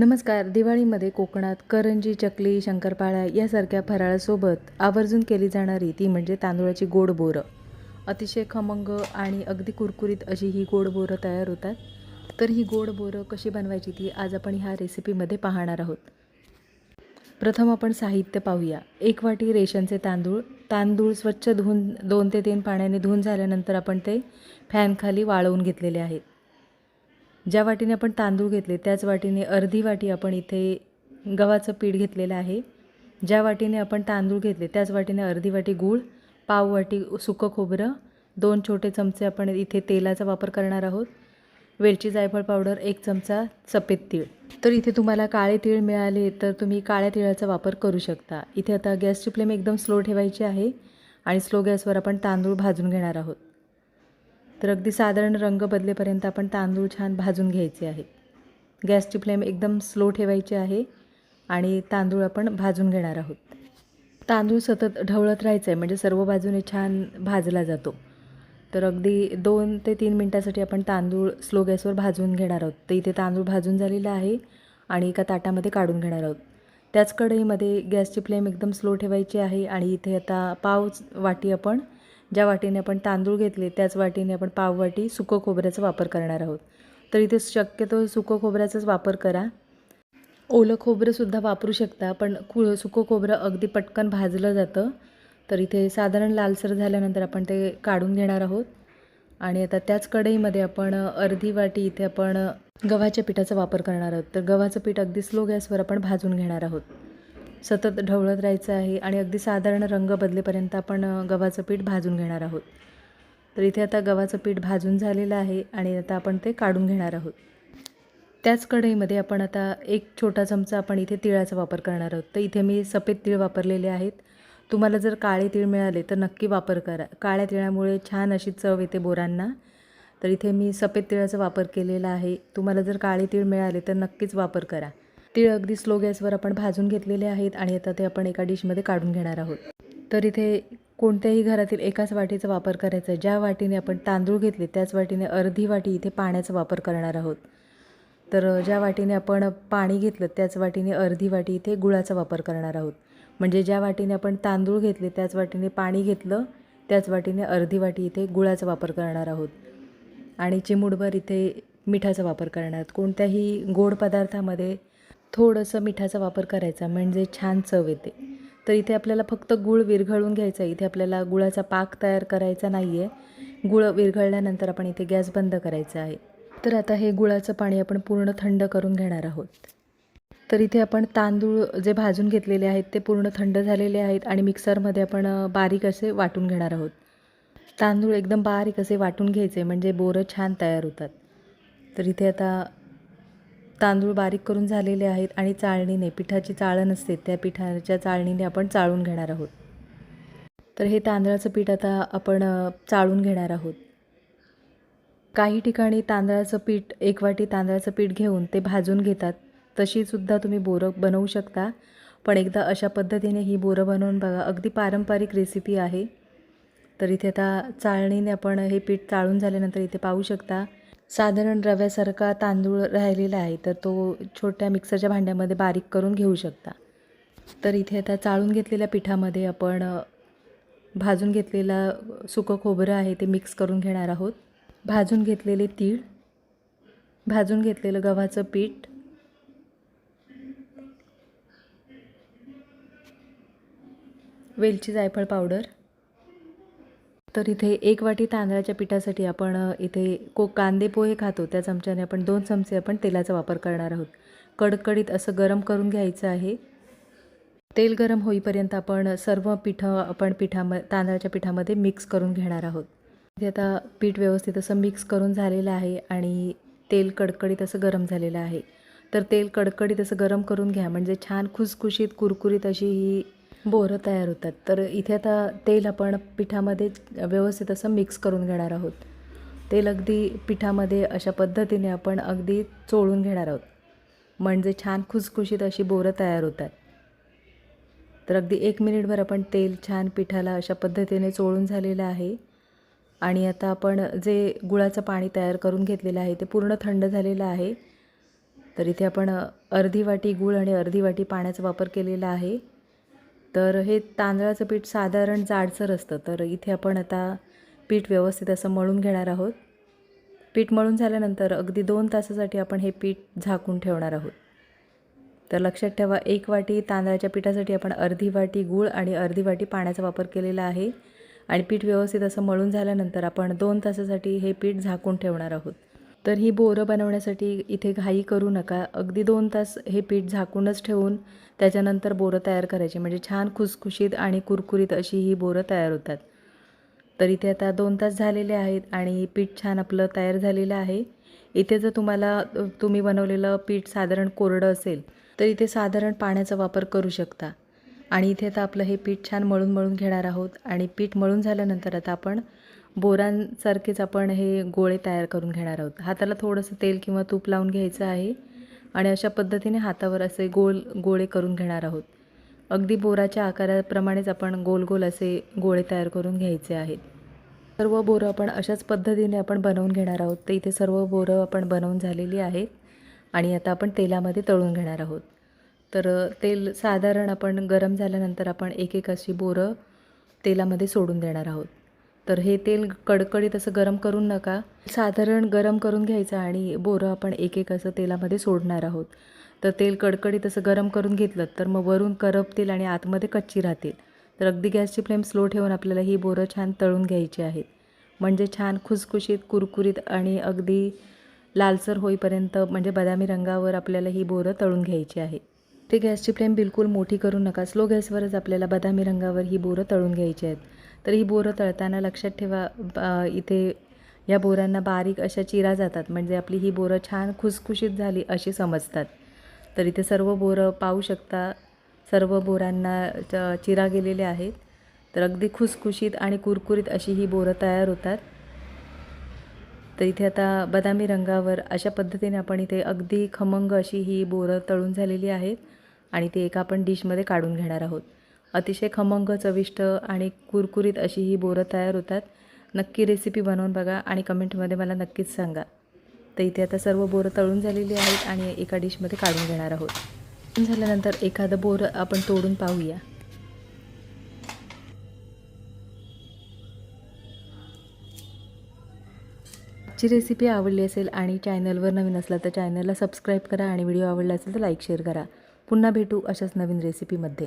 नमस्कार. दिवाळीमध्ये कोकणात करंजी चकली शंकरपाळ्या यासारख्या फराळासोबत आवर्जून केली जाणारी ती म्हणजे तांदूळाची गोड बोरं. अतिशय खमंग आणि अगदी कुरकुरीत अशी ही गोड बोरं तयार होतात. तर ही गोड बोरं कशी बनवायची ती आज आपण ह्या रेसिपीमध्ये पाहणार आहोत. प्रथम आपण साहित्य पाहूया. एक वाटी रेशनचे तांदूळ तांदूळ स्वच्छ धुवून दोन ते तीन पाण्याने धुवून झाल्यानंतर आपण ते फॅनखाली वाळवून घेतलेले आहेत. ज्या वाटीने आपण तांदूळ घेतले त्याच वाटीने अर्धी वाटी आपण इथे गव्हाचं पीठ घेतलेलं आहे. ज्या वाटीने आपण तांदूळ घेतले त्याच वाटीने अर्धी वाटी गूळ पाव वाटी सुकं खोबरं दोन छोटे चमचे आपण इथे तेलाचा वापर करणार आहोत. वेलची जायफळ पावडर एक चमचा सफेद तीळ. तर इथे तुम्हाला काळे तीळ मिळाले तर तुम्ही काळ्या तिळाचा वापर करू शकता. इथे आता गॅसची फ्लेम एकदम स्लो ठेवायची आहे आणि स्लो गॅसवर आपण तांदूळ भाजून घेणार आहोत. तर अगदी साधारण रंग बदलेपर्यंत आपण तांदूळ छान भाजून घ्यायचे आहे गॅसची फ्लेम एकदम स्लो ठेवायची आहे आणि तांदूळ आपण भाजून घेणार आहोत. तांदूळ सतत ढवळत राहायचं आहे म्हणजे सर्व बाजूने छान भाजला जातो. तर अगदी दोन ते तीन मिनटासाठी आपण तांदूळ स्लो गॅसवर भाजून घेणार आहोत. तर इथे तांदूळ भाजून झालेला आहे आणि एका ताटामध्ये काढून घेणार आहोत. त्याच कढईमध्ये गॅसची फ्लेम एकदम स्लो ठेवायची आहे आणि इथे आता पाव वाटी आपण ज्या वाटीने आपण तांदूळ घेतले त्याच वाटीने आपण पाव वाटी सुकं खोबऱ्याचा वापर करणार आहोत. तर इथे शक्यतो सुकं खोबऱ्याचाच वापर करा. ओलं खोबरंसुद्धा वापरू शकता पण खु सुकं खोबरं अगदी पटकन भाजलं जातं. तर इथे साधारण लालसर झाल्यानंतर आपण ते काढून घेणार आहोत. आणि आता त्याच कढईमध्ये आपण अर्धी वाटी इथे आपण गव्हाच्या पिठाचा वापर करणार आहोत. तर गव्हाचं पीठ अगदी स्लो गॅसवर आपण भाजून घेणार आहोत. सतत ढवळत राहायचं आहे आणि अगदी साधारण रंग बदलेपर्यंत आपण गव्हाचं पीठ भाजून घेणार आहोत. तर इथे आता गव्हाचं पीठ भाजून झालेलं आहे आणि आता आपण ते काढून घेणार आहोत. त्याच कढईमध्ये आपण आता एक छोटा चमचा आपण इथे तिळाचा वापर करणार आहोत. तर इथे मी सफेद तीळ वापरलेले आहेत. तुम्हाला जर काळे तीळ मिळाले तर नक्की वापर करा. काळ्या तिळामुळे छान अशी चव येते बोरांना. तर इथे मी सफेद तिळाचा वापर केलेला आहे. तुम्हाला जर काळे तीळ मिळाले तर नक्कीच वापर करा. तीळ अगदी स्लो गॅसवर आपण भाजून घेतलेले आहेत आणि आता ते आपण एका डिशमध्ये काढून घेणार आहोत. तर इथे कोणत्याही घरातील एकाच वाटीचा वापर करायचा आहे. ज्या वाटीने आपण तांदूळ घेतले त्याच वाटीने अर्धी वाटी इथे पाण्याचा वापर करणार आहोत. तर ज्या वाटीने आपण पाणी घेतलं त्याच वाटीने अर्धी वाटी इथे गुळाचा वापर करणार आहोत. म्हणजे ज्या वाटीने आपण तांदूळ घेतले त्याच वाटीने पाणी घेतलं त्याच वाटीने अर्धी वाटी इथे गुळाचा वापर करणार आहोत. आणि चिमूडभर इथे मिठाचा वापर करणार आहोत. कोणत्याही गोड पदार्थामध्ये थोडंसं मिठाचा वापर करायचा म्हणजे छान चव येते. तर इथे आपल्याला फक्त गूळ विरघळून घ्यायचा आहे. इथे आपल्याला गुळाचा पाक तयार करायचा नाही आहे गुळ विरघळल्यानंतर आपण इथे गॅस बंद करायचा आहे. तर आता हे गुळाचं पाणी आपण पूर्ण थंड करून घेणार आहोत. तर इथे आपण तांदूळ जे भाजून घेतलेले आहेत ते पूर्ण थंड झालेले आहेत आणि मिक्सरमध्ये आपण बारीक असे वाटून घेणार आहोत. तांदूळ एकदम बारीक असे वाटून घ्यायचे म्हणजे बोरं छान तयार होतात. तर इथे आता तांदूळ बारीक करून झालेले आहेत आणि चाळणीने पिठाची चाळण असते त्या पिठाच्या चाळणीने आपण चाळून घेणार आहोत. तर हे तांदळाचं पीठ आता आपण चाळून घेणार आहोत. काही ठिकाणी तांदळाचं पीठ एक वाटी तांदळाचं पीठ घेऊन ते भाजून घेतात. तशीसुद्धा तुम्ही बोरं बनवू शकता. पण एकदा अशा पद्धतीने ही बोरं बनवून बघा अगदी पारंपरिक रेसिपी आहे. तर इथे आता चाळणीने आपण हे पीठ चाळून झाल्यानंतर इथे पाहू शकता. साधारण रव्यासारखा तांदूळ राहिलेला आहे तर तो छोट्या मिक्सरच्या भांड्यामध्ये बारीक करून घेऊ शकता. तर इथे आता चाळून घेतलेल्या पिठामध्ये आपण भाजून घेतलेला सुकं खोबरं आहे ते मिक्स करून घेणार आहोत. भाजून घेतलेले तीळ भाजून घेतलेलं गव्हाचं पीठ वेलची जायफळ पावडर तर इथे एक वाटी तांदळाच्या पिठासाठी आपण इथे को कांदे पोहे खातो. त्या चमच्याने आपण दोन चमचे आपण तेलाचा वापर करणार आहोत. कडकडीत असं गरम करून घ्यायचं आहे. तेल गरम होईपर्यंत आपण सर्व पिठं आपण पिठाम तांदळाच्या पिठामध्ये मिक्स करून घेणार आहोत. इथे आता पीठ व्यवस्थित असं मिक्स करून झालेलं आहे आणि तेल कडकडीत असं गरम झालेलं आहे. तर तेल कडकडीत असं गरम करून घ्या. म्हणजे छान खुसखुशीत कुरकुरीत अशी ही बोरं तयार होतात. तर इथे आता तेल आपण पिठामध्ये व्यवस्थित असं मिक्स करून घेणार आहोत. तेल अगदी पिठामध्ये अशा पद्धतीने आपण अगदी चोळून घेणार आहोत. म्हणजे छान खुसखुशीत अशी बोरं तयार होतात. तर अगदी एक मिनिटभर आपण तेल छान पिठाला अशा पद्धतीने चोळून झालेलं आहे. आणि आता आपण जे गुळाचं पाणी तयार करून घेतलेलं आहे ते पूर्ण थंड झालेलं आहे. तर इथे आपण अर्धी वाटी गूळ आणि अर्धी वाटी पाण्याचा वापर केलेला आहे. तर हे तांदळाचं पीठ साधारण जाडसर असतं. तर इथे आपण आता पीठ व्यवस्थित असं मळून घेणार आहोत. पीठ मळून झाल्यानंतर अगदी दोन तासासाठी आपण हे पीठ झाकून ठेवणार आहोत. तर लक्षात ठेवा एक वाटी तांदळाच्या पिठासाठी आपण अर्धी वाटी गूळ आणि अर्धी वाटी पाण्याचा वापर केलेला आहे. आणि पीठ व्यवस्थित असं मळून झाल्यानंतर आपण दोन तासासाठी हे पीठ झाकून ठेवणार आहोत. तर ही बोरं बनवण्यासाठी इथे घाई करू नका. अगदी दोन तास हे पीठ झाकूनच ठेवून त्याच्यानंतर बोरं तयार करायची. म्हणजे छान खुसखुशीत आणि कुरकुरीत अशी ही बोरं तयार होतात. तर इथे आता दोन तास झालेले आहेत आणि पीठ छान आपलं तयार झालेलं आहे. इथे जर तुम्हाला तुम्ही बनवलेलं पीठ साधारण कोरडं असेल तर इथे साधारण पाण्याचा वापर करू शकता. आणि इथे आता आपलं हे पीठ छान मळून मळून घेणार आहोत. आणि पीठ मळून झाल्यानंतर आता आपण बोरांसारखेच आपण हे गोळे तयार करून घेणार आहोत. हाताला थोडंसं तेल किंवा तूप लावून घ्यायचं आहे आणि अशा पद्धतीने हातावर असे गोल गोळे करून घेणार आहोत. अगदी बोराच्या आकाराप्रमाणेच आपण गोल गोल असे गोळे तयार करून घ्यायचे आहेत. सर्व बोरं आपण अशाच पद्धतीने आपण बनवून घेणार आहोत. तर इथे सर्व बोरं आपण बनवून झालेली आहेत आणि आता आपण तेलामध्ये तळून घेणार आहोत. तर तेल साधारण आपण गरम झाल्यानंतर आपण एक एक अशी बोरं तेलामध्ये सोडून देणार आहोत. तर हे तेल कडकडीत असं गरम करून नका. साधारण गरम करून घ्यायचं आणि बोरं आपण एक एक असं तेलामध्ये सोडणार आहोत. तर तेल कडकडीत असं गरम करून घेतलं तर मग वरून करपतील आणि आतमध्ये कच्ची राहतील. तर अगदी गॅसची फ्लेम स्लो ठेवून आपल्याला ही बोरं छान तळून घ्यायची आहेत. म्हणजे छान खुसखुशीत कुरकुरीत आणि अगदी लालसर होईपर्यंत म्हणजे बदामी रंगावर आपल्याला ही बोरं तळून घ्यायची आहे. ते गॅसची फ्लेम बिलकुल मोठी करू नका. स्लो गॅसवरच आपल्याला बदामी रंगावर ही बोरं तळून घ्यायची आहेत. तर ही बोरं तळताना लक्षात ठेवा इथे या बोरांना बारीक अशा चिरा जातात. म्हणजे आपली ही बोरं छान खुसखुशीत झाली अशी समजतात. तर इथे सर्व बोरं पाहू शकता. सर्व बोरांना च- चिरा गेलेले आहेत. तर अगदी खुसखुशीत आणि कुरकुरीत अशी ही बोरं तयार होतात. तर इथे आता बदामी रंगावर अशा पद्धतीने आपण इथे अगदी खमंग अशी ही बोरं तळून झालेली आहेत. आणि ते एका आपण डिशमध्ये काढून घेणार आहोत. अतिशय खमंग चविष्ट आणि कुरकुरीत अशी ही बोरं तयार होतात. नक्की रेसिपी बनवून बघा आणि कमेंटमध्ये मला नक्कीच सांगा. तर इथे आता सर्व बोरं तळून झालेली आहेत आणि एका डिशमध्ये काढून घेणार आहोत. झाल्यानंतर एखादं बोरं आपण तोडून पाहूया. आजची रेसिपी आवडली असेल आणि चॅनलवर नवीन असला तर चॅनलला सबस्क्राईब करा आणि व्हिडिओ आवडला असेल तर लाईक शेअर करा. पुन्हा भेटू अशाच नवीन रेसिपीमध्ये